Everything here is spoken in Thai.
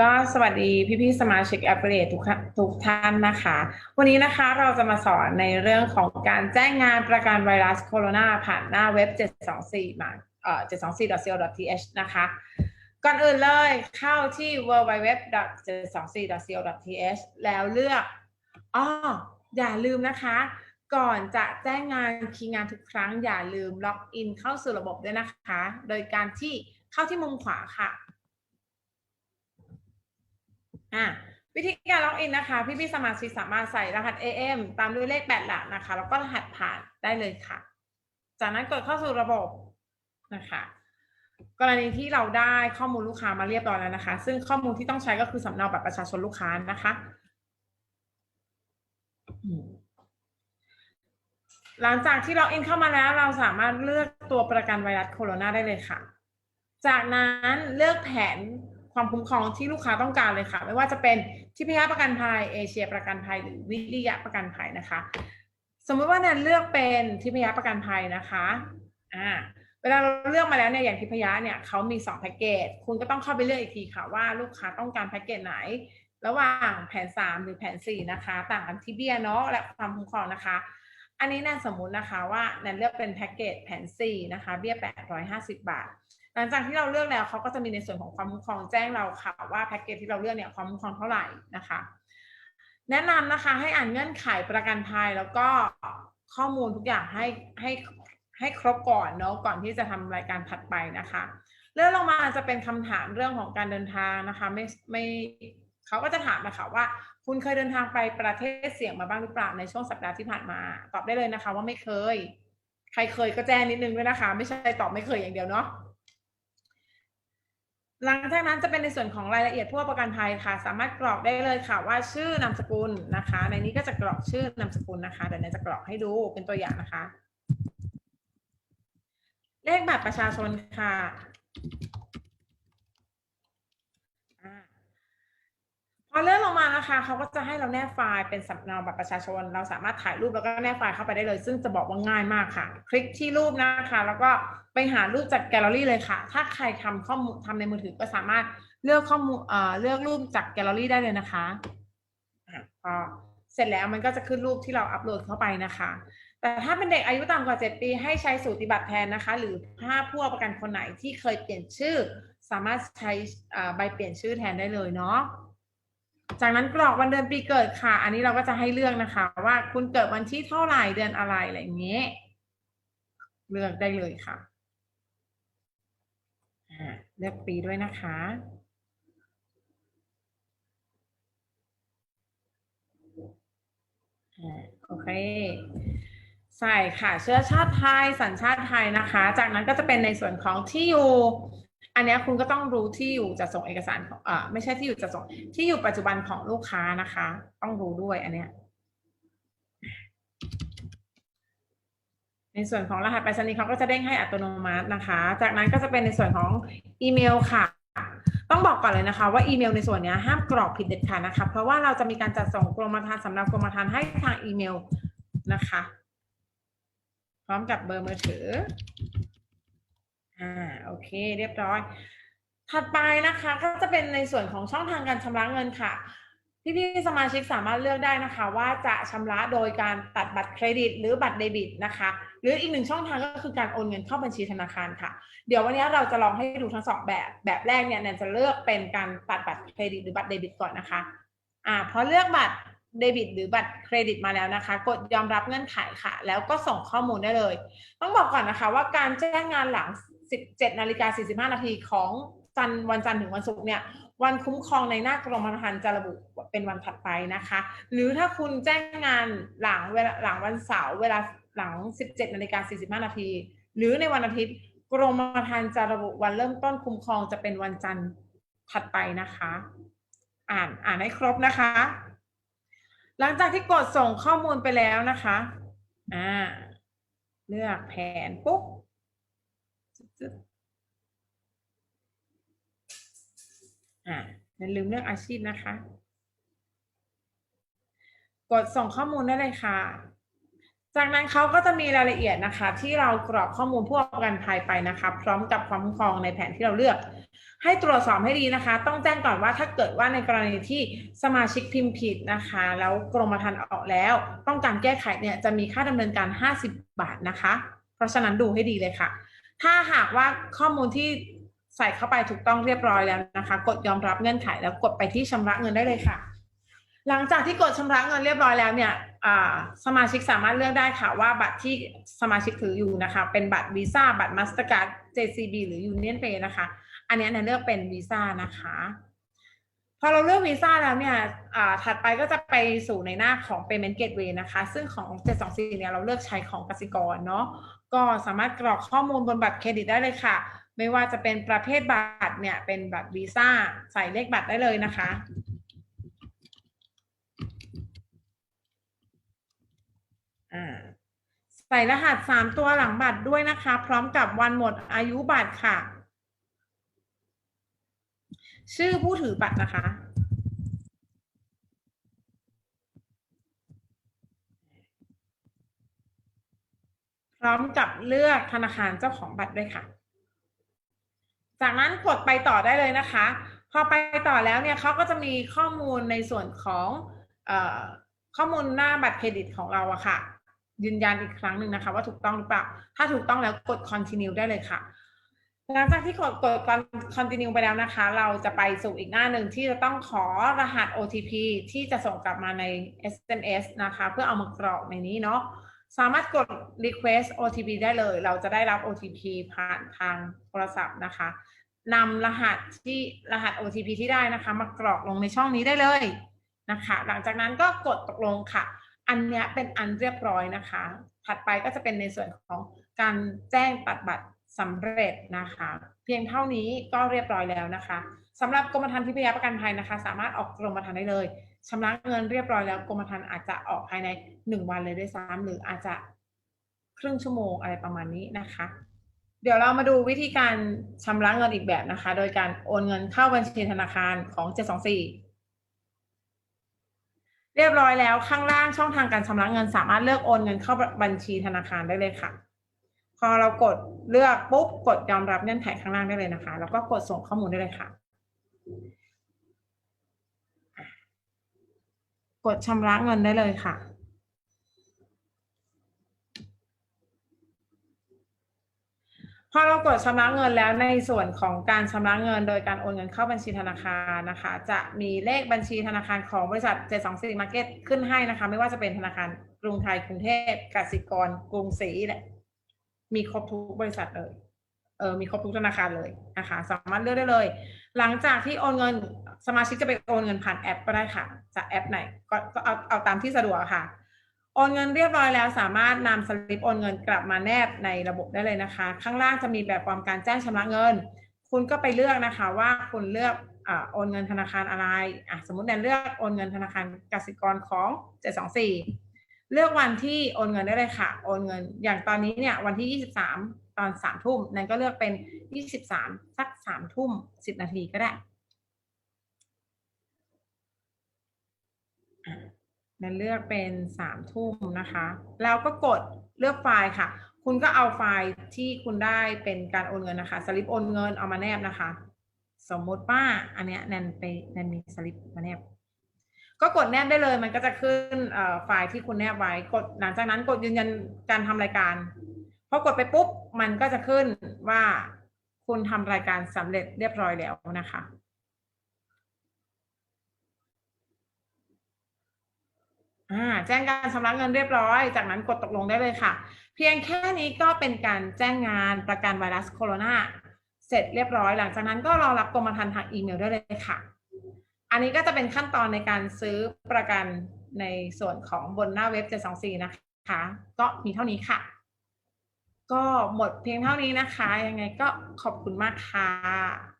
ก็สวัสดีพี่ๆสมาชิก Affiliate ทุกท่านทุกท่านนะคะ วันนี้นะคะเราจะมาสอนในเรื่องของการแจ้งงานประกันไวรัสโคโรนาผ่านหน้าเว็บ 724มาเอ่อ 724.co.th นะคะ ก่อนอื่นเลยเข้าที่ www.724.co.th แล้วเลือกอ๋ออย่าลืมนะคะ ก่อนจะแจ้งงานคีย์งานทุกครั้งอย่าลืมล็อกอินเข้าสู่ระบบด้วยนะคะ โดยการที่เข้าที่มุมขวาค่ะ อะวิธีการล็อกอินนะคะ พี่พี่ๆสมาชิกสามารถใส่รหัส AM ตามด้วยเลขแปดหลักนะคะ แล้วก็รหัสผ่านได้เลยค่ะ จากนั้นกดเข้าสู่ระบบนะคะ กรณีที่เราได้ข้อมูลลูกค้ามาเรียบร้อยแล้วนะคะ ซึ่งข้อมูลที่ต้องใช้ก็คือสำเนาบัตรประชาชนลูกค้านะคะ หลังจากที่ล็อกอินเข้ามาแล้ว เราสามารถเลือกตัวประกันไวรัสโคโรนาได้เลยค่ะ จากนั้นเลือกแผน ความคุ้มครองที่ลูกค้าต้องการเลยค่ะ ไม่ว่าจะเป็นทิพยประกันภัยเอเชียประกันภัยหรือวิริยะประกันภัยนะคะ สมมติว่าแนนเลือกเป็นทิพยประกันภัยนะคะอ่าเวลาเราเลือกมาแล้วเนี่ยอย่างทิพยะเนี่ยเขามีสองแพ็กเกจคุณก็ต้องเข้าไปเลือกอีกทีค่ะว่าลูกค้าต้องการแพ็กเกจไหน ระหว่างแผน 3 หรือแผน 4 นะคะ ต่างกันที่เบี้ยเนาะและความคุ้มครองนะคะ อันนี้แนนสมมุตินะคะว่าแนนเลือกเป็นแพ็กเกจแผน 4 นะคะ เบี้ย 850 บาท หลังจากที่เราเลือกแล้วเขาก็จะมีในส่วนของความคุ้มครองแจ้งเราค่ะว่าแพ็กเกจที่เราเลือกเนี่ยความคุ้มครองเท่าไหร่นะคะ แนะนำนะคะให้อ่านเงื่อนไขประกันภัยแล้วก็ข้อมูลทุกอย่างให้ให้ให้ครบก่อนเนาะก่อนที่จะทำรายการถัดไปนะคะเรื่องลงมาจะเป็นคำถามเรื่องของการเดินทางนะคะไม่ไม่เขาก็จะถามนะคะว่า คุณเคยเดินทางไปประเทศเสี่ยงมาบ้างหรือเปล่าในช่วงสัปดาห์ที่ผ่านมา ตอบได้เลยนะคะ ว่าไม่เคย ใครเคยก็แจ้งนิดนึงด้วยนะคะ ไม่ใช่ตอบไม่เคยอย่างเดียวเนาะ หลังจากนั้นจะเป็นในส่วนของรายละเอียดพวกประกันภัยค่ะ สามารถกรอกได้เลยค่ะว่าชื่อนามสกุลนะคะ ในนี้ก็จะกรอกชื่อนามสกุลนะคะเดี๋ยวเนยจะกรอกให้ดูเป็นตัวอย่างนะคะ เลขบัตรประชาชนค่ะอ่า พอเลื่อนลงมานะคะเขาก็จะให้เราแนบไฟล์เป็นสำเนาบัตรประชาชน เราสามารถถ่ายรูปแล้วก็แนบไฟล์เข้าไปได้เลย ซึ่งจะบอกว่าง่ายมากค่ะ คลิกที่รูปนะคะ แล้วก็ไปหารูปจากแกลเลอรี่เลยค่ะ ถ้าใครทำข้อมูลทำในมือถือก็สามารถเลือกข้อมูลเอ่อเลือกรูปจากแกลเลอรี่ได้เลยนะคะพอเสร็จแล้วมันก็จะขึ้นรูปที่เราอัปโหลดเข้าไปนะคะ แต่ถ้าเป็นเด็กอายุต่ำกว่า 7 ปี ให้ใช้สูติบัตรแทนนะคะ หรือถ้าผู้ประกันคนไหนที่เคยเปลี่ยนชื่อ สามารถใช้ใบเปลี่ยนชื่อแทนได้เลยเนาะ จากนั้นกรอกวันเดือนปีเกิดค่ะ อันนี้เราก็จะให้เลือกนะคะ ว่าคุณเกิดวันที่เท่าไหร่เดือนอะไรอะไรอย่างเงี้ยเลือกได้เลยค่ะอ่าเลือกปีด้วยนะคะอ่าโอเค ใส่ค่ะ เชื้อชาติไทย สัญชาติไทยนะคะ จากนั้นก็จะเป็นในส่วนของที่อยู่ อันนี้คุณก็ต้องรู้ที่อยู่จะส่งเอกสารของอ่าไม่ใช่ที่อยู่จะส่ง ที่อยู่ปัจจุบันของลูกค้านะคะ ต้องรู้ด้วยอันเนี้ยในส่วนของรหัสไปรษณีย์เขาก็จะเด้งให้อัตโนมัตินะคะ จากนั้นก็จะเป็นในส่วนของอีเมลค่ะ ต้องบอกก่อนเลยนะคะว่าอีเมลในส่วนนี้ห้ามกรอกผิดเด็ดขาดนะคะ เพราะว่าเราจะมีการจัดส่งกรมธรรม์สำนักกรมธรรม์ให้ทางอีเมลนะคะ พร้อมกับเบอร์มือถือ อ่าโอเค เรียบร้อย ถัดไปนะคะก็จะเป็นในส่วนของช่องทางการชำระเงินค่ะ พี่ๆสมาชิกสามารถเลือกได้นะคะ ว่าจะชำระโดยการตัดบัตรเครดิต หรือบัตรเดบิตนะคะ หรืออีกหนึ่งช่องทางก็คือการโอนเงินเข้าบัญชีธนาคารค่ะ เดี๋ยววันนี้เราจะลองให้ดูทั้งสองแบบแบบแรกเนี่ยแนนจะเลือกเป็นการตัดบัตรเครดิตหรือบัตรเดบิตก่อนนะคะอ่าพอเลือกบัตรเดบิตหรือบัตรเครดิตมาแล้วนะคะ กดยอมรับเงื่อนไขค่ะ แล้วก็ส่งข้อมูลได้เลย ต้องบอกก่อนนะคะว่าการแจ้งงานหลัง 17นาฬิกา45นาทีของจันวันจันทร์ถึงวันศุกร์เนี่ยวันคุ้มครองในหน้ากรมธรรม์จะระบุเป็นวันถัดไปนะคะ หรือถ้าคุณแจ้งงานหลังเวลาหลังวันเสาร์เวลาหลัง 17นาฬิกา45นาทีหรือในวันอาทิตย์กรมธรรม์จะระบุวันเริ่มต้นคุ้มครองจะเป็นวันจันทร์ถัดไปนะคะ อ่านอ่านให้ครบนะคะ หลังจากที่กดส่งข้อมูลไปแล้วนะคะอ่าเลือกแผนปุ๊บ อ่าอย่าลืมเลือกอาชีพนะคะ กดส่งข้อมูลได้เลยค่ะ จากนั้นเขาก็จะมีรายละเอียดนะคะ ที่เรากรอกข้อมูลผู้ประกันภัยไปนะคะ พร้อมกับความคุ้มครองในแผนที่เราเลือก ให้ตรวจสอบให้ดีนะคะ ต้องแจ้งก่อนว่าถ้าเกิดว่าในกรณีที่สมาชิกพิมพ์ผิดนะคะ แล้วกรมธรรม์ออกแล้ว ต้องการแก้ไขเนี่ยจะมีค่าดำเนินการ 50 บาทนะคะ เพราะฉะนั้นดูให้ดีเลยค่ะ ถ้าหากว่าข้อมูลที่ใส่เข้าไปถูกต้องเรียบร้อยแล้วนะคะ กดยอมรับเงื่อนไขแล้วกดไปที่ชำระเงินได้เลยค่ะ หลังจากที่กดชำระเงินเรียบร้อยแล้วเนี่ยสมาชิกสามารถเลือกได้ค่ะว่าบัตรที่สมาชิกถืออยู่นะคะ เป็นบัตรวีซ่าบัตรมาสเตอร์การ์ด JCB หรือ Union Pay นะคะ อันนี้เนี่ยเลือกเป็นวีซ่านะคะ พอเราเลือกวีซ่าแล้วเนี่ยถัดไปก็จะไปสู่ในหน้าของ payment gateway นะคะ ซึ่งของ 724 เนี่ยเราเลือกใช้ของกสิกรเนาะ ก็สามารถกรอกข้อมูลบนบัตรเครดิตได้เลยค่ะ ไม่ว่าจะเป็นประเภทบัตรเนี่ยเป็นบัตรวีซ่าใส่เลขบัตรได้เลยนะคะใส่รหัสสามตัวหลังบัตรด้วยนะคะ พร้อมกับวันหมดอายุบัตรค่ะ ชื่อผู้ถือบัตรนะคะ พร้อมกับเลือกธนาคารเจ้าของบัตรด้วยค่ะ จากนั้นกดไปต่อได้เลยนะคะ พอไปต่อแล้วเนี่ยเขาก็จะมีข้อมูลในส่วนของอข้อมูลหน้าบัตรเครดิตของเราอะค่ะ ยืนยันอีกครั้งหนึ่งนะคะ ว่าถูกต้องหรือเปล่า ถ้าถูกต้องแล้วกด continue ได้เลยค่ะ หลังจากที่กดกด continue ไปแล้วนะคะ เราจะไปสู่อีกหน้าหนึ่งที่จะต้องขอรหัส OTP ที่จะส่งกลับมาใน SMS นะคะ เพื่อเอามากรอกในนี้เนาะสามารถกด request OTP ได้เลย เราจะได้รับ OTP ผ่านทางโทรศัพท์นะคะนำรหัสที่รหัส OTP ที่ได้นะคะ มากรอกลงในช่องนี้ได้เลยนะคะ หลังจากนั้นก็กดตกลงค่ะ อันเนี้ยเป็นอันเรียบร้อยนะคะ ถัดไปก็จะเป็นในส่วนของการแจ้งตัดบัตร สำเร็จนะคะ เพียงเท่านี้ก็เรียบร้อยแล้วนะคะสำหรับกรมธรรม์ทิพยาประกันภัยนะคะ สามารถออกกรมธรรม์ได้เลยชำระเงินเรียบร้อยแล้วกรมธรรม์อาจจะออกภายในหนึ่งวันเลยด้วยซ้ำหรืออาจจะครึ่งชั่วโมงอะไรประมาณนี้นะคะ เดี๋ยวเรามาดูวิธีการชำระเงินอีกแบบนะคะ โดยการโอนเงินเข้าบัญชีธนาคารของ 724เรียบร้อยแล้วข้างล่างช่องทางการชำระเงินสามารถเลือกโอนเงินเข้าบัญชีธนาคารได้เลยค่ะ อเรากดเลือกปุ๊บกดยอมรับเงื่อนไขข้างล่างได้เลยนะคะ แล้วก็กดส่งข้อมูลได้เลยค่ะ กดชำระเงินได้เลยค่ะพอเรากดชำระเงินแล้วในส่วนของการชำระเงิน โดยการโอนเงินเข้าบัญชีธนาคารนะคะ จะมีเลขบัญชีธนาคารของบริษัท724 Market ขึ้นให้นะคะ ไม่ว่าจะเป็นธนาคารกรุงไทยกรุงเทพกสิกร กรุงศรีและ มีครบทุกบริษัทเลยเออมีครบทุกธนาคารเลยนะคะ สามารถเลือกได้เลย หลังจากที่โอนเงินสมาชิกจะไปโอนเงินผ่านแอปก็ได้ค่ะจากแอปไหนก็ก็เอาเอาตามที่สะดวกค่ะ โอนเงินเรียบร้อยแล้วสามารถนำสลิปโอนเงินกลับมาแนบในระบบได้เลยนะคะ ข้างล่างจะมีแบบฟอร์มการแจ้งชำระเงิน คุณก็ไปเลือกนะคะว่าคุณเลือกอโอนเงินธนาคารอะไรอะสมมติแนนเลือกโอนเงินธนาคารกสิกรของ 724 เลือกวันที่โอนเงินได้เลยค่ะ โอนเงิน อย่างตอนนี้เนี่ยวันที่ 23 ตอนสามทุ่มแนนก็เลือกเป็น 23 สักสามทุ่มสิบนาทีก็ได้นั่นเลือกเป็นสามทุ่มนะคะ แล้วก็กดเลือกไฟล์ค่ะ คุณก็เอาไฟล์ที่คุณได้เป็นการโอนเงินนะคะสลิปโอนเงินเอามาแนบนะคะ สมมติว่าอันเนี้ยแนนไปแนนมีสลิปมาแนบ ก็กดแนบได้เลย มันก็จะขึ้นไฟล์ที่คุณแนบไว้กดหลังจากนั้นกดยืนยันการทำรายการพอกดไปปุ๊บมันก็จะขึ้นว่าคุณทำรายการสำเร็จเรียบร้อยแล้วนะคะอ่าแจ้งการชำระเงินเรียบร้อย จากนั้นกดตกลงได้เลยค่ะ เพียงแค่นี้ก็เป็นการแจ้งงานประกันไวรัสโคโรนาเสร็จเรียบร้อย หลังจากนั้นก็รอรับกรมธรรม์ทางอีเมลได้เลยค่ะ อันนี้ก็จะเป็นขั้นตอนในการซื้อประกันในส่วนของบนหน้าเว็บ 724 นะคะ ก็มีเท่านี้ค่ะ ก็หมดเพียงเท่านี้นะคะ ยังไงก็ขอบคุณมากค่ะ